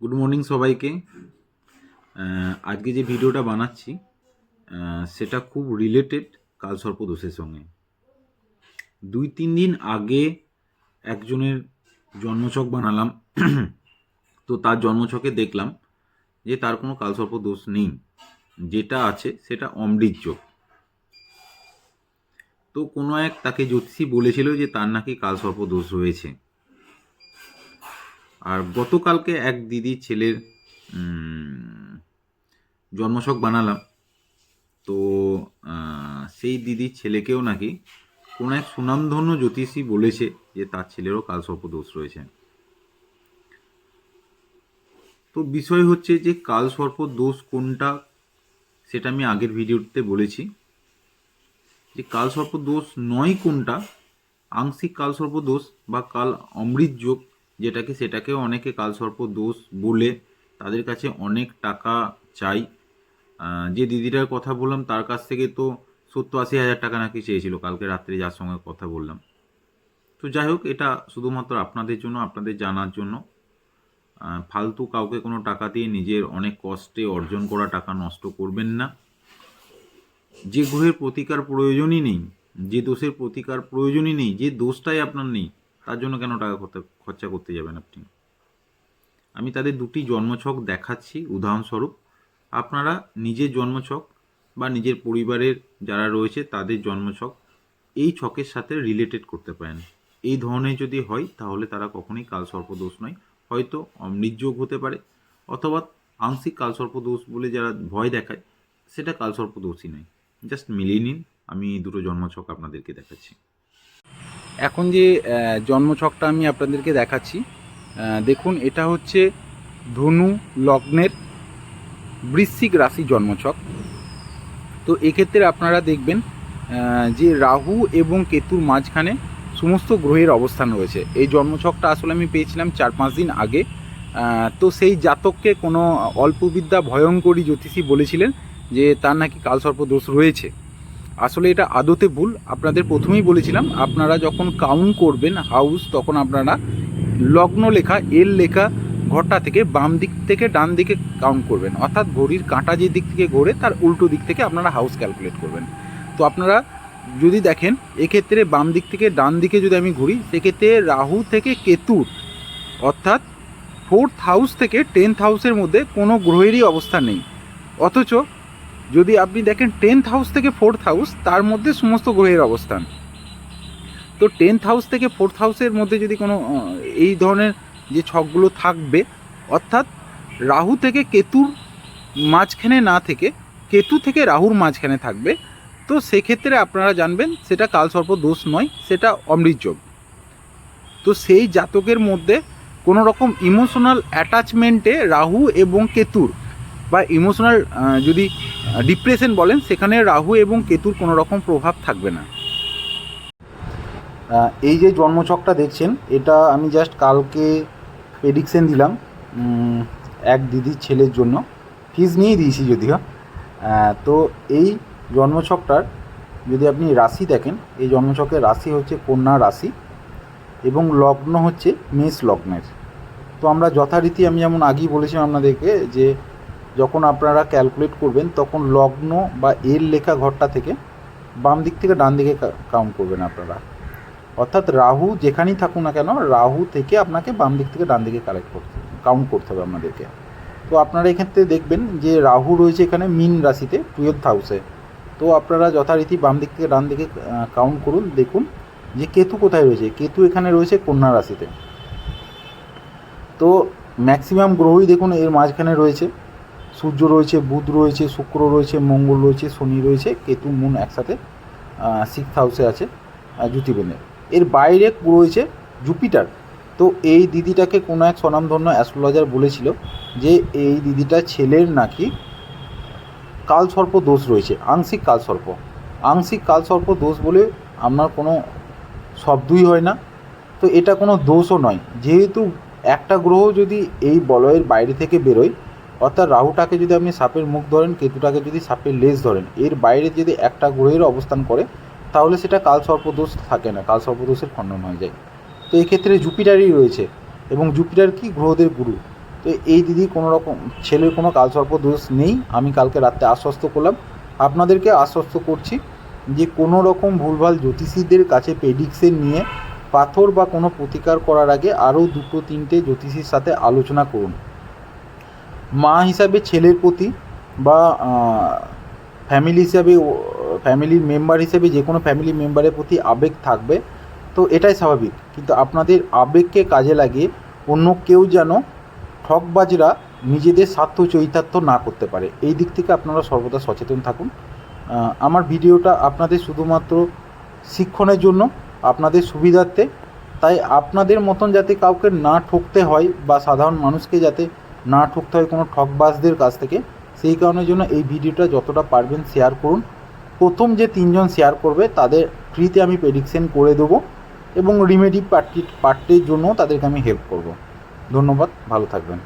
Good morning সবাইকে। আজকে যে ভিডিওটা বানাচ্ছি সেটা খুব রিলেটেড কালসর্প দোষের সঙ্গে। দুই তিন দিন আগে একজনের জন্মছক বানালাম, তো তার জন্মছকে দেখলাম যে তার কোনো কালসর্প দোষ নেই। যেটা আছে সেটা অমৃত যোগ। তো কোনো এক তাকে জ্যোতিষী বলেছিল যে তার নাকি কালসর্প দোষ রয়েছে। আর গতকালকে এক দিদির ছেলের উম, জন্মছক বানালাম। তো সেই দিদির ছেলেকেও নাকি কোনো এক সুনামধন্য জ্যোতিষী বলেছে যে তার ছেলেরও কালসর্প দোষ রয়েছে। তো বিষয় হচ্ছে যে কালসর্প দোষ কোনটা সেটা আমি আগের ভিডিওতে বলেছি। যে কালসর্প দোষ নয় কোনটা আংশিক কালসর্প দোষ বা কাল অমৃত যোগ যেটাকে সেটাকেও অনেকে কালসর্প দোষ বলে তাদের কাছে অনেক টাকা চাই। যে দিদিটার কথা বললাম, তার কাছ থেকে তো সত্তর আশি হাজার টাকা নাকি চেয়েছিল কালকে রাত্রে যার সঙ্গে কথা বললাম। তো যাই হোক, এটা শুধুমাত্র আপনাদের জন্য, আপনাদের জানার জন্য। ফালতু কাউকে কোনো টাকা দিয়ে নিজের অনেক কষ্টে অর্জন করা টাকা নষ্ট করবেন না। যে গ্রহের প্রতিকার প্রয়োজনই নেই, যে দোষের প্রতিকার প্রয়োজনই নেই, যে দোষটাই আপনার নেই তার জন্য কেন টাকা খরচা- করতে যাবেন আপনি? আমি তাদের দুটি জন্মছক দেখাচ্ছি, উদাহরণস্বরূপ, আপনারা নিজের জন্মছক বা নিজের পরিবারের যারা রয়েছে তাদের জন্মছক এই ছকের সাথে রিলেটেড করতে পারেন। এই ধরনের যদি হয়, তাহলে তারা কখনোই কালসর্প দোষ নয়। হয়তো অমৃতযোগ হতে পারে, অথবা আংশিক কালসর্প দোষ বলে যারা ভয় দেখায়, সেটা কালসর্প দোষই নয়। জাস্ট মিলিয়ে নিন, আমি দুটো জন্মছক আপনাদেরকে দেখাচ্ছি। এখন যে জন্মছকটা আমি আপনাদেরকে দেখাচ্ছি দেখুন, এটা হচ্ছে ধনু লগ্নের বৃশ্চিক রাশি জন্মছক। তো এক্ষেত্রে আপনারা দেখবেন যে রাহু এবং কেতুর মাঝখানে সমস্ত গ্রহের অবস্থান রয়েছে। এই জন্মছকটা আসলে আমি পেয়েছিলাম চার পাঁচ দিন আগে। তো সেই জাতককে কোনো অল্পবিদ্যা ভয়ঙ্করী জ্যোতিষী বলেছিলেন যে, তার নাকি কালসর্প দোষ রয়েছে। আসলে এটা আদতে ভুল। আপনাদের প্রথমেই বলেছিলাম, আপনারা যখন কাউন্ট করবেন হাউস তখন আপনারা লগ্ন লেখা এল লেখা ঘরটা থেকে বাম দিক থেকে ডান দিকে কাউন্ট করবেন। অর্থাৎ ঘড়ির কাঁটা যে দিক থেকে ঘোরে, তার উল্টো দিক থেকে আপনারা হাউস ক্যালকুলেট করবেন। তো আপনারা যদি দেখেন, এক্ষেত্রে বাম দিক থেকে ডান দিকে যদি আমি ঘুরি, সেক্ষেত্রে রাহু থেকে কেতুর, অর্থাৎ ফোর্থ হাউস থেকে টেন্থ হাউসের মধ্যে কোনো গ্রহেরই অবস্থা নেই। অথচ যদি আপনি দেখেন টেন্থ হাউস থেকে ফোর্থ হাউস তার মধ্যে সমস্ত গ্রহের অবস্থান। তো টেন্থ হাউস থেকে ফোর্থ হাউসের মধ্যে যদি কোনো এই ধরনের যে ছকগুলো থাকবে, অর্থাৎ রাহু থেকে কেতুর মাঝখানে না থেকে, কেতু থেকে রাহুর মাঝখানে থাকবে, তো সেক্ষেত্রে আপনারা জানবেন সেটা কালসর্প দোষ নয়, সেটা অমৃতযোগ তো সেই জাতকের মধ্যে কোনো রকম ইমোশনাল অ্যাটাচমেন্টে রাহু এবং কেতুর বা ইমোশনাল যদি ডিপ্রেশন বলেন, সেখানে রাহু এবং কেতুর কোনো রকম প্রভাব থাকবে না। এই যে জন্মছকটা দেখছেন, এটা আমি জাস্ট কালকে প্রেডিকশন দিলাম এক দিদির ছেলের জন্য। ফিজ নিয়েই দিয়েছি যদিও। তো এই জন্মছকটার যদি আপনি রাশি দেখেন, এই জন্মছকের রাশি হচ্ছে কন্যা রাশি এবং লগ্ন হচ্ছে মেষ লগ্নের। তো আমরা যথারীতি আমি যেমন আগেই বলেছিলাম আপনাদেরকে যে যখন আপনারা ক্যালকুলেট করবেন, তখন লগ্ন বা এর লেখা ঘরটা থেকে বাম দিক থেকে ডান দিকে কাউন্ট করবেন আপনারা। অর্থাৎ রাহু যেখানেই থাকুন না কেন, রাহু থেকে আপনাকে বাম দিক থেকে ডান দিকে কালেক্ট করতে কাউন্ট করতে হবে আপনাদেরকে। তো আপনারা এক্ষেত্রে দেখবেন যে রাহু রয়েছে এখানে মিন রাশিতে টুয়েলভ হাউসে তো আপনারা যথারীতি বাম দিক থেকে ডান দিকে কাউন্ট করুন, দেখুন যে কেতু কোথায় রয়েছে। কেতু এখানে রয়েছে কন্যা রাশিতে। তো ম্যাক্সিমাম গ্রহই দেখুন এর মাঝখানে রয়েছে। সূর্য রয়েছে, বুধ রয়েছে, শুক্র রয়েছে, মঙ্গল রয়েছে, শনি রয়েছে, কেতু, মুন একসাথে সিক্স হাউসে আছে জ্যোতিবেনে এর বাইরে রয়েছে জুপিটার তো এই দিদিটাকে কোনো এক স্বনামধন্য অ্যাস্ট্রোলজার বলেছিল যে এই দিদিটা ছেলের নাকি কালসর্প দোষ রয়েছে, আংশিক কালসর্প। আংশিক কালসর্প দোষ বলে আপনার কোনো শব্দই হয় না। তো এটা কোনো দোষও নয়। যেহেতু একটা গ্রহ যদি এই বলয়ের বাইরে থেকে বেরোয় অর্থাৎ রাহুটাকে যদি আপনি সাপের মুখ ধরেন, কেতুটাকে যদি সাপের লেজ ধরেন, এর বাইরে যদি একটা গ্রহের অবস্থান করে, তাহলে সেটা কাল কালসর্পদোষ থাকে না, কাল কালসর্পদোষের খণ্ডন হয়ে যায়। তো এই ক্ষেত্রে জুপিটারই রয়েছে এবং জুপিটার কি? গ্রহদের গুরু। তো এই দিদি কোনো রকম ছেলের কোনো কালসর্প দোষ নেই, আমি কালকে রাত্রে আশ্বস্ত করলাম। আপনাদেরকে আশ্বস্ত করছি যে কোনো রকম ভুলভাল জ্যোতিষীদের কাছে প্রেডিকশন নিয়ে পাথর বা কোনো প্রতিকার করার আগে আরও দুটো তিনটে জ্যোতিষীর সাথে আলোচনা করুন। মা হিসাবে, ছেলের প্রতি বা ফ্যামিলি হিসাবে ফ্যামিলির মেম্বার হিসেবে যে কোনো ফ্যামিলি মেম্বারের প্রতি আবেগ থাকবে, তো এটাই স্বাভাবিক। কিন্তু আপনাদের আবেগকে কাজে লাগিয়ে অন্য কেউ যেন ঠকবাজরা নিজেদের স্বার্থ চরিতার্থ না করতে পারে। এই দিক থেকে আপনারা সর্বদা সচেতন থাকুন। আমার ভিডিওটা আপনাদের শুধুমাত্র শিক্ষণের জন্য, আপনাদের সুবিধার্থে। তাই আপনাদের মতন যাতে কাউকে না ঠকতে হয় বা সাধারণ মানুষকে যাতে না ঠকতে হয় কোনো ঠকবাজদের কাছ থেকে, সেই কারণের জন্য এই ভিডিওটা যতটা পারবেন শেয়ার করুন। প্রথম যে তিনজন শেয়ার করবে, তাদের ফ্রিতে আমি প্রেডিকশন করে দেবো এবং রিমেডি পার্টি পার্টির জন্য তাদেরকে আমি হেল্প করব। ধন্যবাদ, ভালো থাকবেন।